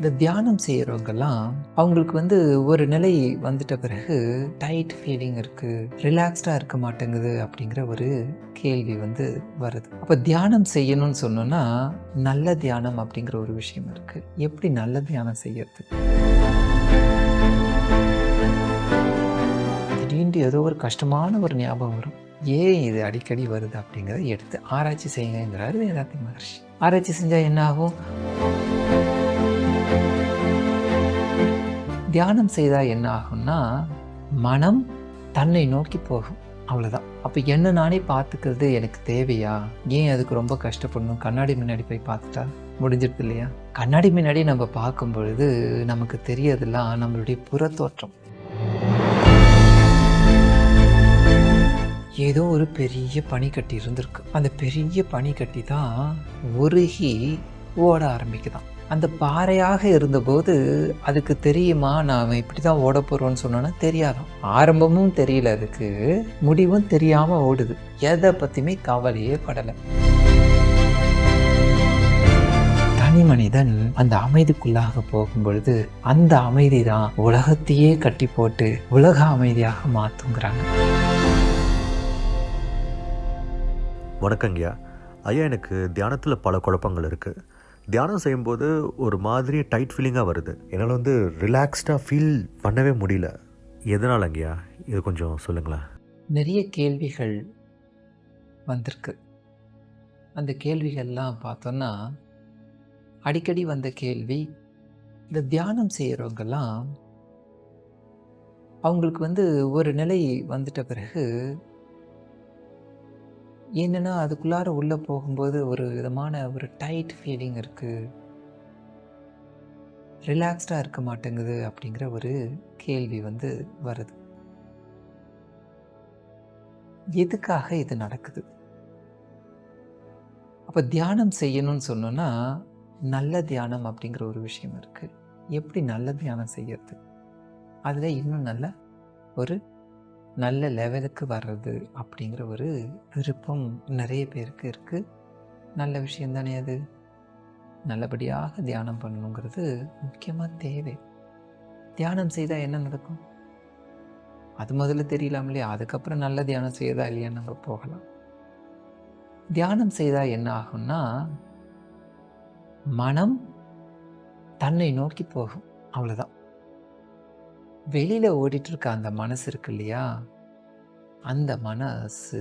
இந்த தியானம் செய்கிறவங்கெல்லாம் அவங்களுக்கு வந்து ஒரு நிலை வந்துட்ட பிறகு டைட் ஃபீலிங் இருக்குது ரிலாக்ஸ்டாக இருக்க மாட்டேங்குது அப்படிங்கிற ஒரு கேள்வி வந்து வருது. அப்போ தியானம் செய்யணும்னு சொன்னோன்னா நல்ல தியானம் அப்படிங்கிற ஒரு விஷயம் இருக்குது எப்படி நல்ல தியானம் செய்யறது? திடீர்னு ஏதோ ஒரு கஷ்டமான ஒரு ஞாபகம் வரும். ஏன் இது அடிக்கடி வருது அப்படிங்கிறத எடுத்து ஆராய்ச்சி செய்யுங்கிறாரு வேதாந்தி மகர்ஷி. ஆராய்ச்சி செஞ்சால் என்ன ஆகும்? தியானம் செய்தால் என்ன ஆகும்னா மனம் தன்னை நோக்கி போகும். அவ்வளோதான் அப்போ என்ன நானே பார்த்துக்கிறது எனக்கு தேவையா? ஏன் அதுக்கு ரொம்ப கஷ்டப்படணும்? கண்ணாடி முன்னாடி போய் பார்த்துட்டா முடிஞ்சிருது இல்லையா? கண்ணாடி முன்னாடி நம்ம பார்க்கும் பொழுது நமக்கு தெரியறதெல்லாம் நம்மளுடைய புறத்தோற்றம். ஏதோ ஒரு பெரிய பனிக்கட்டி இருந்திருக்கு. அந்த பெரிய பனிக்கட்டி தான் உருகி ஓட ஆரம்பிக்குதான். அந்த பாறையாக இருந்தபோது அதுக்கு தெரியுமா நாம் இப்படி தான் ஓட போகிறோம்னு சொன்னோன்னா தெரியாதான். ஆரம்பமும் தெரியல அதுக்கு முடிவும் தெரியாமல் ஓடுது. எதை பற்றியுமே கவலையே படலை. தனி மனிதன் அந்த அமைதிக்குள்ளாக போகும் பொழுது அந்த அமைதி தான் உலகத்தையே கட்டி போட்டு உலக அமைதியாக மாற்றுங்கிறாங்க வணக்கங்கய்யா. ஐயா எனக்கு தியானத்தில் பல குழப்பங்கள் இருக்குது தியானம் செய்யும்போது ஒரு மாதிரி டைட் ஃபீலிங்காக வருது. என்னால் வந்து ரிலாக்ஸ்டாக ஃபீல் பண்ணவே முடியல. எதனாலங்கய்யா இது கொஞ்சம் சொல்லுங்களேன். நிறைய கேள்விகள் வந்திருக்கு. அந்த கேள்விகள்லாம் பார்த்தோன்னா அடிக்கடி வந்த கேள்வி இந்த தியானம் செய்கிறவங்கெல்லாம் அவங்களுக்கு வந்து ஒரு நிலை வந்துட்ட பிறகு என்னென்னா அதுக்குள்ளார உள்ளே போகும்போது ஒரு விதமான ஒரு டைட் ஃபீலிங் இருக்குது ரிலாக்ஸ்டாக இருக்க மாட்டேங்குது அப்படிங்கிற ஒரு கேள்வி வந்து வருது. எதுக்காக இது நடக்குது? அப்போ தியானம் செய்யணும்னு சொன்னோன்னா நல்ல தியானம் அப்படிங்கிற ஒரு விஷயம் இருக்குது எப்படி நல்ல தியானம் செய்யறது? அதில் இன்னும் நல்ல ஒரு நல்ல லெவலுக்கு வர்றது அப்படிங்கிற ஒரு விருப்பம் நிறைய பேருக்கு இருக்குது நல்ல விஷயம் தானே அது? நல்லபடியாக தியானம் பண்ணணுங்கிறது முக்கியமாக தேவை. தியானம் செய்தால் என்ன நடக்கும்? அது முதல்ல தெரியலாம் அதுக்கப்புறம் நல்ல தியானம் செய்யதா இல்லையா நம்ம போகலாம். தியானம் செய்தால் என்ன ஆகும்னா மனம் தன்னை நோக்கி போகும். அவ்வளோதான் வெளியில் ஓடிட்டு இருக்க அந்த மனசு இருக்கு இல்லையா? அந்த மனசு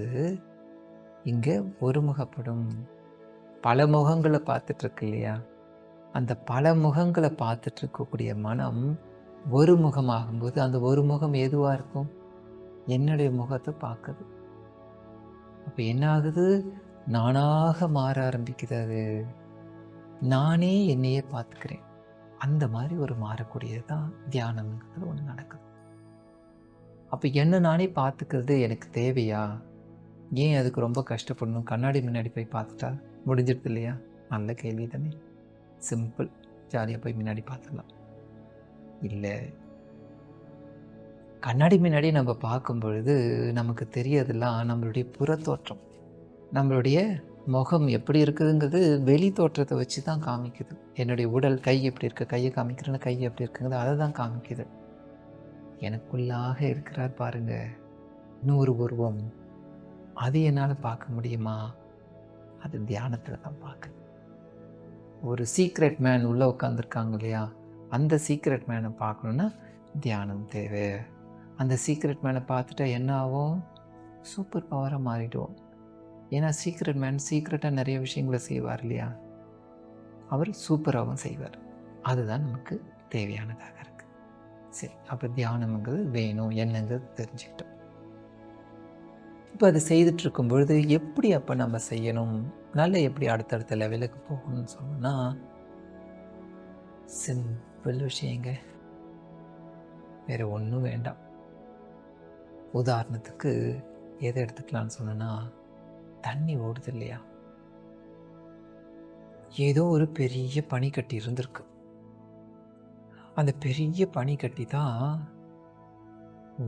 இங்கே ஒருமுகப்படும். பல முகங்களை பார்த்துட்ருக்கு இல்லையா? அந்த பல முகங்களை பார்த்துட்டு இருக்கக்கூடிய மனம் ஒரு முகமாகும்போது அந்த ஒரு முகம் எதுவாக இருக்கும்? என்னுடைய முகத்தை பார்க்குது. அப்போ என்ன ஆகுது நானாக மாற ஆரம்பிக்குது அது. நானே என்னையே பார்த்துக்கிறேன். அந்த மாதிரி ஒரு மாறக்கூடியது தான் தியானம்ங்கிறது ஒன்று நடக்குது. அப்போ என்ன நானே பார்த்துக்கிறது எனக்கு தேவையா? ஏன் அதுக்கு ரொம்ப கஷ்டப்படணும்? கண்ணாடி முன்னாடி போய் பார்த்துட்டா முடிஞ்சிடுது இல்லையா? நல்ல கேள்வி தானே. சிம்பிள் ஜாலியாக போய் முன்னாடி பார்த்துக்கலாம் இல்லை. கண்ணாடி முன்னாடி நம்ம பார்க்கும் பொழுது நமக்கு தெரியறதெல்லாம் நம்மளுடைய புறத்தோற்றம். நம்மளுடைய முகம் எப்படி இருக்குதுங்கிறது வெளி தோற்றத்தை வச்சு தான் காமிக்குது. என்னுடைய உடல் கை எப்படி இருக்கு கையை காமிக்கிறேன்னு கை எப்படி இருக்குங்கிறது அதை தான் காமிக்குது. எனக்குள்ளாக இருக்கிறார் பாருங்க. நூறு உருவம். அது என்னால் பார்க்க முடியுமா? அது தியானத்தில் தான் பார்க்க ஒரு சீக்ரெட் மேன் உள்ளே உட்காந்துருக்காங்க இல்லையா? அந்த சீக்ரெட் மேனை பார்க்கணுன்னா தியானம் தேவை. அந்த சீக்ரெட் மேனை பார்த்துட்டா என்ன ஆகும்? சூப்பர் பவராக மாறிடுவோம். ஏன்னா சீக்ரெட் மேன் சீக்ரெட்டாக நிறைய விஷயங்களை செய்வார் இல்லையா? அவர் சூப்பராகவும் செய்வார். அதுதான் நமக்கு தேவையானதாக இருக்குது சரி அப்போ தியானம்ங்கிறது வேணும் என்னங்கிறது தெரிஞ்சுக்கிட்டோம். இப்போ அதை செய்துட்ருக்கும் பொழுது எப்படி அப்போ நம்ம செய்யணும்? நல்ல எப்படி அடுத்தடுத்த லெவலுக்கு போகணும்னு சொன்னோன்னா சிம்பிள் விஷயங்க. வேறு ஒன்றும் வேண்டாம். உதாரணத்துக்கு எதை எடுத்துக்கலாம்னு சொன்னோன்னா தண்ணி ஓடுது இல்லையா? ஏதோ ஒரு பெரிய பனிக்கட்டி இருந்திருக்கு. அந்த பெரிய பனிக்கட்டி தான்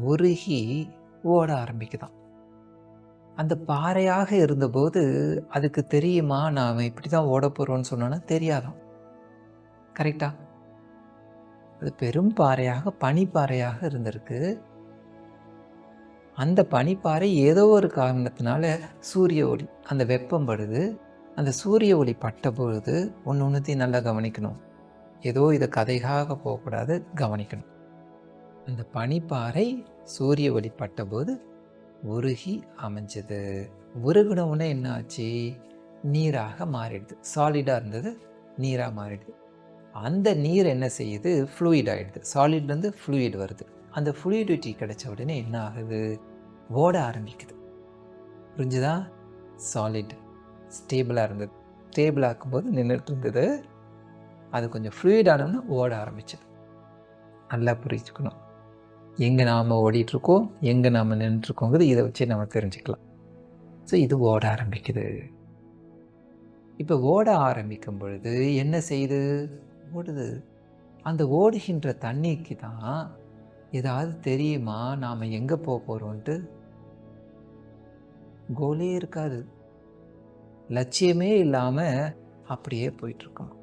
உருகி ஓட ஆரம்பிக்குதாம் அந்த பாறையாக இருந்தபோது அதுக்கு தெரியுமா? நாம் இப்படி தான் ஓட போகிறோம்னு சொன்னோன்னா தெரியாதான். கரெக்டா? அது பெரும் பாறையாக பனிப்பாறையாக இருந்திருக்கு. அந்த பனிப்பாறை ஏதோ ஒரு காரணத்தினால சூரிய ஒளி அந்த வெப்பம் படுது. அந்த சூரிய ஒளி பட்ட பொழுது ஒன்று ஒன்றுத்தையும் நல்லா கவனிக்கணும். ஏதோ இதை கதைக்காக போகக்கூடாது கவனிக்கணும். அந்த பனிப்பாறை சூரிய ஒளி பட்டபோது உருகி அமைஞ்சது. உருகின உடனே என்ன ஆச்சு? நீராக மாறிடுது. சாலிடாக இருந்தது நீராக மாறிடுது. அந்த நீர் என்ன செய்யுது? ஃப்ளூயிட் ஆகிடுது சாலிட்லேருந்து ஃப்ளூயிட் வருது. அந்த ஃப்ளூயிடிட்டி கிடைச்ச உடனே என்ன ஆகுது? ஓட ஆரம்பிக்குது. புரிஞ்சுதா? சாலிட் ஸ்டேபிளாக இருந்தது. ஸ்டேபிள் ஆக்கும்போது நின்றுட்டு இருந்தது அது கொஞ்சம் ஃப்ளூயிட் ஆனோம்னா ஓட ஆரம்பிச்சது. நல்லா புரிஞ்சுக்கணும். எங்கே நாம் ஓடிட்டுருக்கோம் எங்கே நாம் நின்றுருக்கோங்கிறது இதை வச்சு நம்ம தெரிஞ்சுக்கலாம். ஸோ இது ஓட ஆரம்பிக்குது. இப்போ ஓட ஆரம்பிக்கும் பொழுது என்ன செய்யுது? ஓடுது. அந்த ஓடுகின்ற தண்ணிக்கு தான் ஏதாவது தெரியுமா? நாம் எங்கே போக போகிறோன்ட்டு கோலே இருக்காது. லட்சியமே இல்லாமல் அப்படியே போயிட்டுருக்கோம்.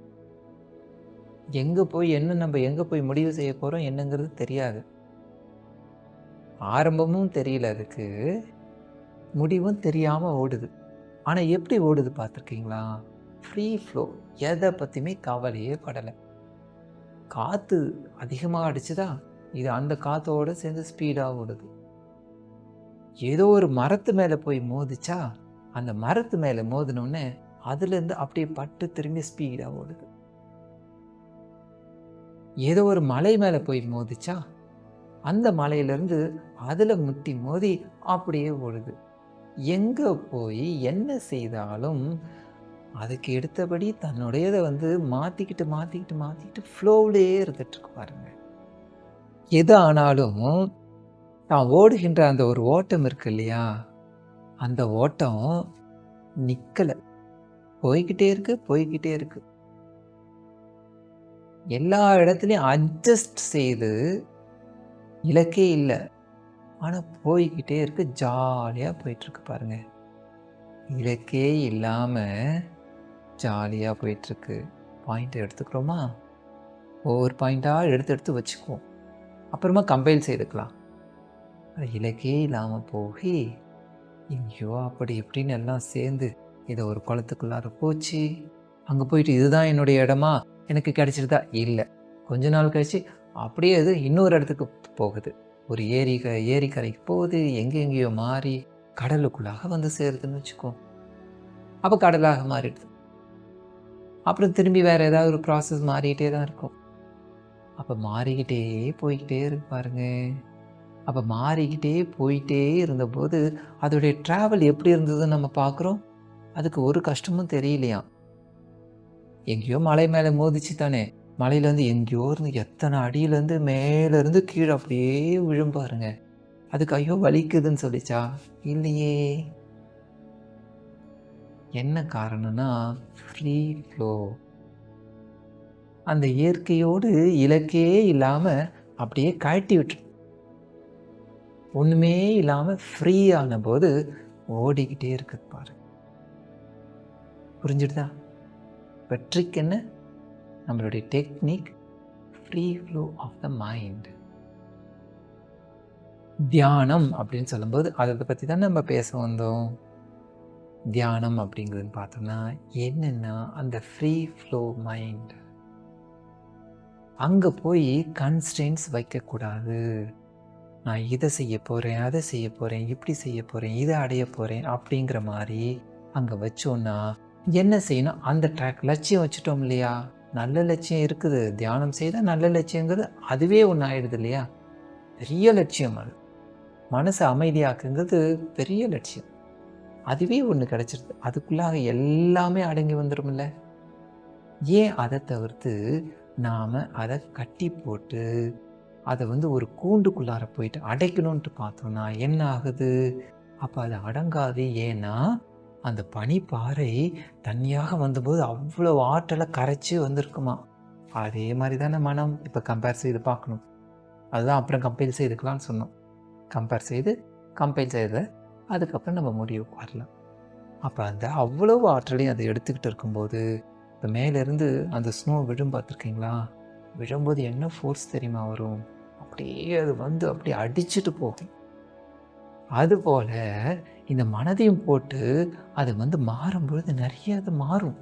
எங்கே போய் என்ன நம்ம எங்கே போய் முடிவு செய்ய போகிறோம் என்னங்கிறது தெரியாது. ஆரம்பமும் தெரியல அதுக்கு. முடிவும் தெரியாமல் ஓடுது. ஆனால் எப்படி ஓடுது பார்த்துருக்கீங்களா? ஃப்ரீ ஃப்ளோ எதை பற்றியுமே கவலையே படலை. காற்று அதிகமாக அடிச்சுதா இது அந்த காற்றோடு சேர்ந்து ஸ்பீடாக ஓடுது. ஏதோ ஒரு மரத்து மேலே போய் மோதிச்சா அந்த மரத்து மேலே மோதினோடனே அதுலேருந்து அப்படியே பட்டு திரும்பி ஸ்பீடாக ஓடுது. ஏதோ ஒரு மலை மேலே போய் மோதிச்சா அந்த மலையிலேருந்து அதில் முட்டி மோதி அப்படியே ஓடுது. எங்கே போய் என்ன செய்தாலும் அதுக்கு எடுத்தபடி தன்னுடையதை வந்து மாற்றிக்கிட்டு மாற்றிக்கிட்டு மாற்றிக்கிட்டு ஃப்ளோவிலே இருந்துட்டுருக்கு பாருங்கள் எது ஆனாலும் நான் ஓடுகின்ற அந்த ஒரு ஓட்டம் இருக்கு இல்லையா? அந்த ஓட்டம் நிற்கலை போய்கிட்டே இருக்கு போய்கிட்டே இருக்கு. எல்லா இடத்துலையும் அட்ஜஸ்ட் செய்து இலக்கே இல்லை. ஆனால் போய்கிட்டே இருக்கு ஜாலியாக போயிட்டுருக்கு பாருங்க. இலக்கே இல்லாமல் ஜாலியாக போயிட்டுருக்கு. பாயிண்ட் எடுத்துக்கிறோமா? ஒவ்வொரு பாயிண்ட்டாக எடுத்து எடுத்து வச்சுக்குவோம். அப்புறமா கம்பைல் செய்துக்கலாம். அது இலக்கே இல்லாமல் போய் எங்கேயோ அப்படி இப்படின்னு எல்லாம் சேர்ந்து இதை ஒரு குளத்துக்குள்ளார போச்சு. அங்கே போயிட்டு இதுதான் என்னுடைய இடமா? எனக்கு கிடைச்சிருதா? இல்லை. கொஞ்ச நாள் கழித்து அப்படியே அது இன்னொரு இடத்துக்கு போகுது. ஒரு ஏரி க ஏரிக்கரைக்கு போகுது எங்கே எங்கேயோ மாறி கடலுக்குள்ளாக வந்து சேருதுன்னு வச்சுக்கோ. அப்போ கடலாக மாறிடுது. அப்புறம் திரும்பி வேறு ஏதாவது ஒரு ப்ராசஸ் மாறிக்கிட்டே தான் இருக்கும். அப்போ மாறிக்கிட்டே போய்கிட்டே இருக்கு பாருங்க. அப்போ மாறிக்கிட்டே போயிட்டே இருந்தபோது அதோடைய ட்ராவல் எப்படி இருந்ததுன்னு நம்ம பார்க்குறோம். அதுக்கு ஒரு கஷ்டமும் தெரியலையாம். எங்கேயோ மலை மேலே மோதிச்சு தானே. மலையிலேருந்து எங்கேயோ இருந்து எத்தனை அடியிலேருந்து மேலேருந்து கீழே அப்படியே விழும் பாருங்க. அதுக்கு ஐயோ வலிக்குதுன்னு சொல்லிச்சா? இல்லையே. என்ன காரணம்னா ஃப்ரீ ஃப்ளோ அந்த இயற்கையோடு இலக்கே இல்லாமல் அப்படியே கழட்டி விட்டு. ஒன்றுமே இல்லாமல் ஃப்ரீ ஆன போது ஓடிக்கிட்டே இருக்குது பாரு. புரிஞ்சுடுதா? வெற்றிக்கு என்ன? நம்மளுடைய technique free flow of the mind தியானம் அப்படின்னு சொல்லும்போது அதை பற்றி தான் நம்ம பேச வந்தோம். தியானம் அப்படிங்கிறதுன்னு பார்த்தோம்னா என்னென்னா அந்த ஃப்ரீ ஃப்ளோ மைண்ட் அங்கே போய் கன்ஸ்டென்ட்ஸ் வைக்கக்கூடாது. நான் இதை செய்ய போகிறேன் அதை செய்ய போகிறேன் இப்படி செய்ய போகிறேன் இதை அடைய போகிறேன் அப்படிங்கிற மாதிரி அங்கே வச்சோன்னா என்ன செய்யணும்? அந்த ட்ராக் லட்சியம் வச்சுட்டோம் இல்லையா? நல்ல லட்சியம் இருக்குது. தியானம் செய்தால் நல்ல லட்சியங்கிறது அதுவே ஒன்று ஆயிடுது இல்லையா? பெரிய லட்சியம் அது. மனசை அமைதியாக்குங்கிறது பெரிய லட்சியம். அதுவே ஒன்று கிடச்சிருது. அதுக்குள்ளாக எல்லாமே அடங்கி வந்துடும்ல ஏன் அதை தவிர்த்து நாம் அதை கட்டி போட்டு அதை வந்து ஒரு கூண்டுக்குள்ளார போயிட்டு அடைக்கணுன்ட்டு பார்த்தோம்னா என்ன ஆகுது? அப்போ அது அடங்காது. ஏன்னா அந்த பனிப்பாறை தண்ணியாக வந்தபோது அவ்வளோ ஆற்றலை கரைச்சி வந்திருக்குமா? அதே மாதிரி தானே மனம். இப்போ கம்பேர் செய்து பார்க்கணும். அதுதான் அப்புறம் கம்பைல் செய்துக்கலாம்னு சொன்னோம். கம்பேர் செய்து கம்பைல் செய்த அதுக்கப்புறம் நம்ம முடிவுக்கு வரலாம். அப்போ அந்த அவ்வளவு ஆற்றலையும் அதை எடுத்துக்கிட்டு இருக்கும்போது இப்போ மேலேருந்து அந்த ஸ்னோ விழும் பார்த்துருக்கீங்களா? விழும்போது என்ன ஃபோர்ஸ் தெரியுமா வரும்? அப்படியே அது வந்து அப்படியே அடிச்சுட்டு போகும் அதுபோல் இந்த மனதையும் போட்டு அது வந்து மாறும்பொழுது நிறைய அது மாறும்.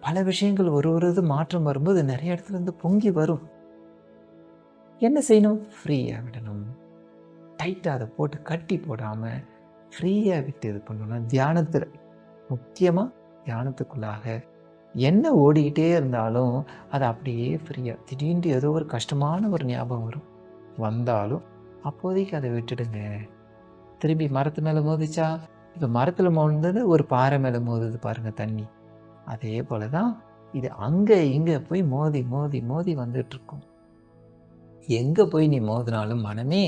பல விஷயங்கள் ஒரு ஒரு இது மாற்றம் வரும்போது நிறைய இடத்துல இருந்து பொங்கி வரும். என்ன செய்யணும்? ஃப்ரீயாக விடணும். டைட்டாக அதை போட்டு கட்டி போடாமல் ஃப்ரீயாக விட்டு இது பண்ணணும் தியானத்தில் முக்கியமாக தியானத்துக்குள்ளாக என்ன ஓடிக்கிட்டே இருந்தாலும் அது அப்படியே ஃப்ரீயாக திடீர்னு ஏதோ ஒரு கஷ்டமான ஒரு ஞாபகம் வரும். வந்தாலும் அப்போதைக்கு அதை விட்டுடுங்க. திரும்பி மரத்து மேலே மோதிச்சா இப்போ மரத்தில் மோந்தது ஒரு பாறை மேலே மோதுது பாருங்கள் தண்ணி. அதே போல தான் இது அங்கே இங்கே போய் மோதி மோதி மோதி வந்துட்டுருக்கும். எங்கே போய் நீ மோதினாலும் மனமே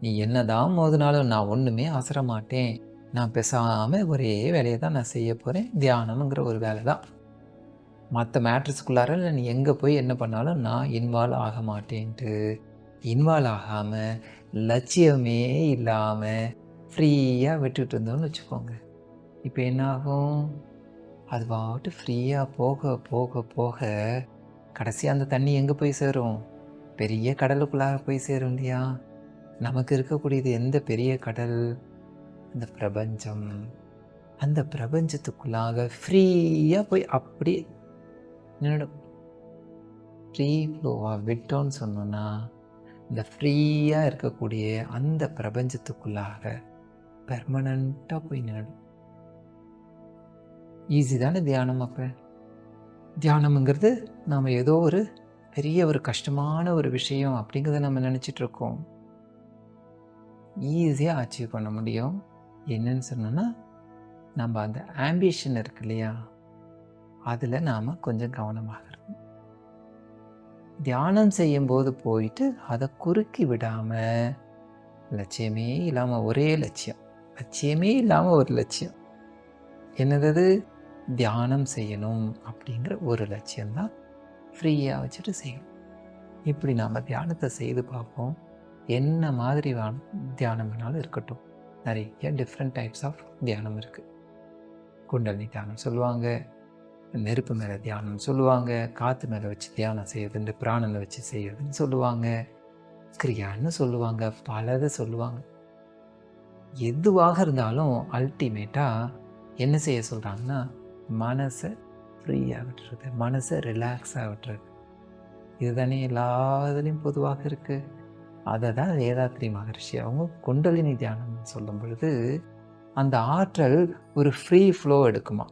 நீ என்னதான் மோதினாலும் நான் ஒன்றுமே அசரமாட்டேன் நான் பேசாமல் ஒரே வேலையை தான் நான் செய்ய போகிறேன் தியானம்ங்கிற ஒரு வேலை தான். மற்ற மேட்ரஸ்க்குள்ளார நீ எங்கே போய் என்ன பண்ணாலும் நான் இன்வால்வ் ஆக மாட்டேன்ட்டு. இன்வால்வ் ஆகாமல் லட்சியமே இல்லாமல் ஃப்ரீயாக விட்டுட்டு இருந்தோம்னு வச்சுக்கோங்க. இப்போ என்ன ஆகும்? அது பாட்டு ஃப்ரீயாக போக போக போக கடைசி அந்த தண்ணி எங்கே போய் சேரும்? பெரிய கடலுக்குள்ளாக போய் சேரும் இல்லையா? நமக்கு இருக்கக்கூடியது எந்த பெரிய கடல்? அந்த பிரபஞ்சம் அந்த பிரபஞ்சத்துக்குள்ளாக ஃப்ரீயாக போய் அப்படியே என்னோட ஃப்ரீ ஃப்ளோவாக விட்டோன்னு சொன்னோன்னா இந்த ஃப்ரீயாக இருக்கக்கூடிய அந்த பிரபஞ்சத்துக்குள்ளாக பெர்மனண்ட்டாக போய் நின்றுடும் ஈஸி தானே தியானம் அப்போ? தியானம்ங்கிறது நாம் ஏதோ ஒரு பெரிய ஒரு கஷ்டமான ஒரு விஷயம் அப்படிங்கிறத நம்ம நினச்சிட்டு இருக்கோம். ஈஸியாக அச்சீவ் பண்ண முடியும். என்னன்னு சொன்னோன்னா நம்ம அந்த ஆம்பிஷன் இருக்கு இல்லையா? அதில் நாம் கொஞ்சம் கவனமாக இருக்கணும் தியானம் செய்யும்போது போயிட்டு அதை குறுக்கி விடாமல் லட்சியமே இல்லாமல் ஒரே லட்சியம். லட்சியமே இல்லாமல் ஒரு லட்சியம். என்னது தியானம் செய்யணும் அப்படிங்கிற ஒரு லட்சியம்தான் ஃப்ரீயாக வச்சுட்டு செய்யணும். இப்படி நாம் தியானத்தை செய்து பார்ப்போம். என்ன மாதிரி தியானம் வேணாலும் இருக்கட்டும். நிறைய டிஃப்ரெண்ட் டைப்ஸ் ஆஃப் தியானம் இருக்குது குண்டலினி தியானம் சொல்லுவாங்க நெருப்பு மேலே தியானம் சொல்லுவாங்க காற்று மேலே வச்சு தியானம் செய்யறதுன்னு பிராணனை வச்சு செய்யறதுன்னு சொல்லுவாங்க. கிரியான்னு சொல்லுவாங்க பலதை சொல்லுவாங்க. எதுவாக இருந்தாலும் அல்டிமேட்டாக என்ன செய்ய சொல்கிறாங்கன்னா மனசை ஃப்ரீயாக விட்டுறது மனசை ரிலாக்ஸாக விட்டுறது. இதுதானே எல்லா இதுலேயும் பொதுவாக இருக்குது அதை தான் வேதாத்ரி மகர்ஷி அவங்க குண்டலினி தியானம் சொல்லும் பொழுது அந்த ஆற்றல் ஒரு ஃப்ரீ ஃப்ளோ எடுக்குமா?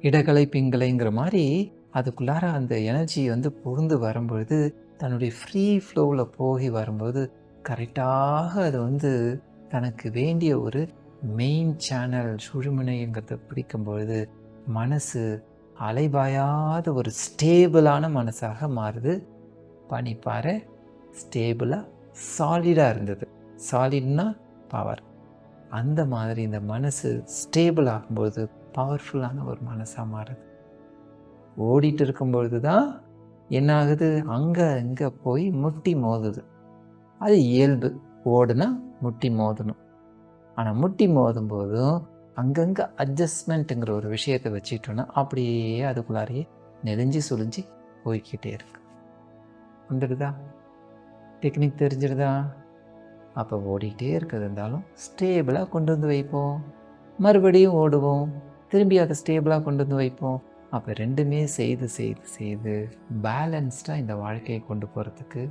இடகலை பிங்கலைங்கிற மாதிரி அதுக்குள்ளார அந்த எனர்ஜி வந்து புகுந்து வரும்பொழுது தன்னுடைய ஃப்ரீ ஃப்ளோவில் போகி வரும்போது கரெக்டாக அது வந்து தனக்கு வேண்டிய ஒரு மெயின் சேனல் சுழுமுனைங்கிறத பிடிக்கும் பொழுது மனசு அலைபாயாத ஒரு ஸ்டேபிளான மனசாக மாறுது. பனிப்பாறை ஸ்டேபிளாக சாலிடாக இருந்தது. சாலிட்னா பவர் அந்த மாதிரி இந்த மனசு ஸ்டேபிள் ஆகும்போது பவர்ஃபுல்லான ஒரு மனசாக மாறுது. ஓடிட்டு இருக்கும்பொழுது தான் என்ன ஆகுது அங்கே இங்கே போய் முட்டி மோதுது. அது இயல்பு. ஓடுனா முட்டி மோதணும். ஆனால் முட்டி மோதும் போதும் அங்கங்கே அட்ஜஸ்ட்மெண்ட்டுங்கிற ஒரு விஷயத்தை வச்சுட்டோன்னா அப்படியே அதுக்குள்ளாரையே நெளிஞ்சு சுழிஞ்சு போய்கிட்டே இருக்கு. வந்துடுதா டெக்னிக் தெரிஞ்சிடுதா அப்போ ஓடிக்கிட்டே இருக்கிறது இருந்தாலும் ஸ்டேபிளாக கொண்டு வந்து வைப்போம். மறுபடியும் ஓடுவோம். திரும்பி அதை ஸ்டேபிளாக கொண்டு வந்து வைப்போம். அப்போ ரெண்டுமே செய்து செய்து செய்து பேலன்ஸ்டாக இந்த வாழ்க்கையை கொண்டு போகிறதுக்கு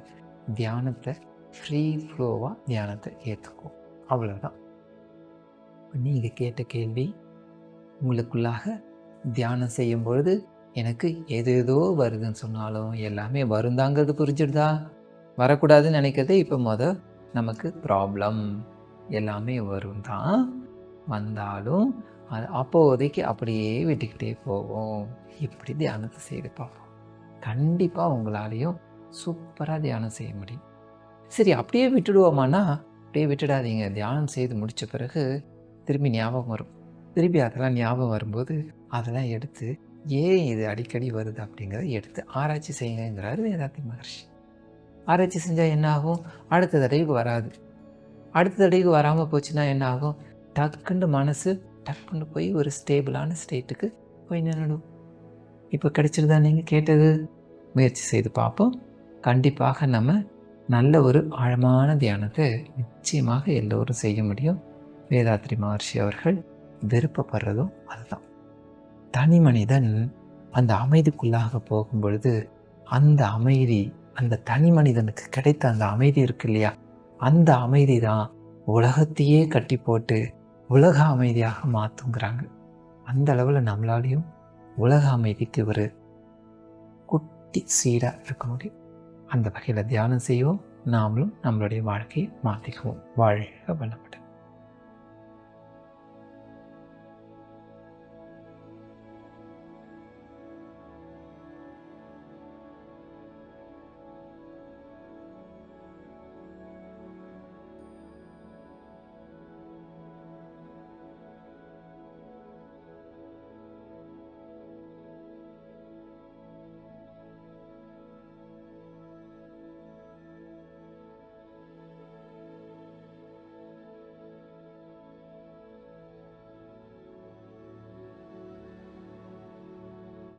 தியானத்தை ஃப்ரீ ஃப்ளோவாக தியானத்தை ஏற்றுக்கும் அவ்வளோதான் நீங்கள் கேட்ட கேள்வி உங்களுக்குள்ளாக தியானம் செய்யும் பொழுது எனக்கு எது ஏதோ வருதுன்னு சொன்னாலும் எல்லாமே வருந்தாங்கிறது புரிஞ்சிடுதா? வரக்கூடாதுன்னு நினைக்கிறதே இப்போ முத நமக்கு ப்ராப்ளம் எல்லாமே வரும் தான். வந்தாலும் அது அப்போதைக்கு அப்படியே விட்டுக்கிட்டே போவோம் இப்படி தியானத்தை செய்து பார்ப்போம்? கண்டிப்பாக உங்களாலேயும் சூப்பராக தியானம் செய்ய முடியும். சரி அப்படியே விட்டுடுவோமானா அப்படியே விட்டுடாதீங்க. தியானம் செய்து முடித்த பிறகு திரும்பி ஞாபகம் வரும். திரும்பி அதெல்லாம் ஞாபகம் வரும்போது அதெல்லாம் எடுத்து ஏன் இது அடிக்கடி வருது? அப்படிங்கிறத எடுத்து ஆராய்ச்சி செய்யுங்கிறாரு வேதாந்தி மகர்ஷி. ஆராய்ச்சி செஞ்சால் என்ன ஆகும் அடுத்த தடவைக்கு வராது. அடுத்த தடவைக்கு வராமல் போச்சுன்னா என்ன ஆகும் டக்குன்னு மனசு டக்குன்னு போய் ஒரு ஸ்டேபிளான ஸ்டேட்டுக்கு போய் நின்றுடும் இப்போ கிடைச்சிருதா நீங்கள் கேட்டது? முயற்சி செய்து பார்ப்போம். கண்டிப்பாக நம்ம நல்ல ஒரு ஆழமான தியானத்தை நிச்சயமாக எல்லோரும் செய்ய முடியும். வேதாத்ரி மகர்ஷி அவர்கள் விருப்பப்படுறதும் அதுதான். தனி மனிதன் அந்த அமைதிக்குள்ளாக போகும் பொழுது அந்த அமைதி அந்த தனி மனிதனுக்கு கிடைத்த அந்த அமைதி இருக்கு இல்லையா? அந்த அமைதி தான் உலகத்தையே கட்டி போட்டு உலக அமைதியாக மாற்றுங்கிறாங்க அந்த அளவில் நம்மளாலையும் உலக அமைதிக்கு ஒரு குட்டி சீடாக இருக்க முடியும். அந்த வகையில் தியானம் செய்வோம். நாமளும் நம்மளுடைய வாழ்க்கையை மாற்றிக்குவோம் வாழ்க வளம்.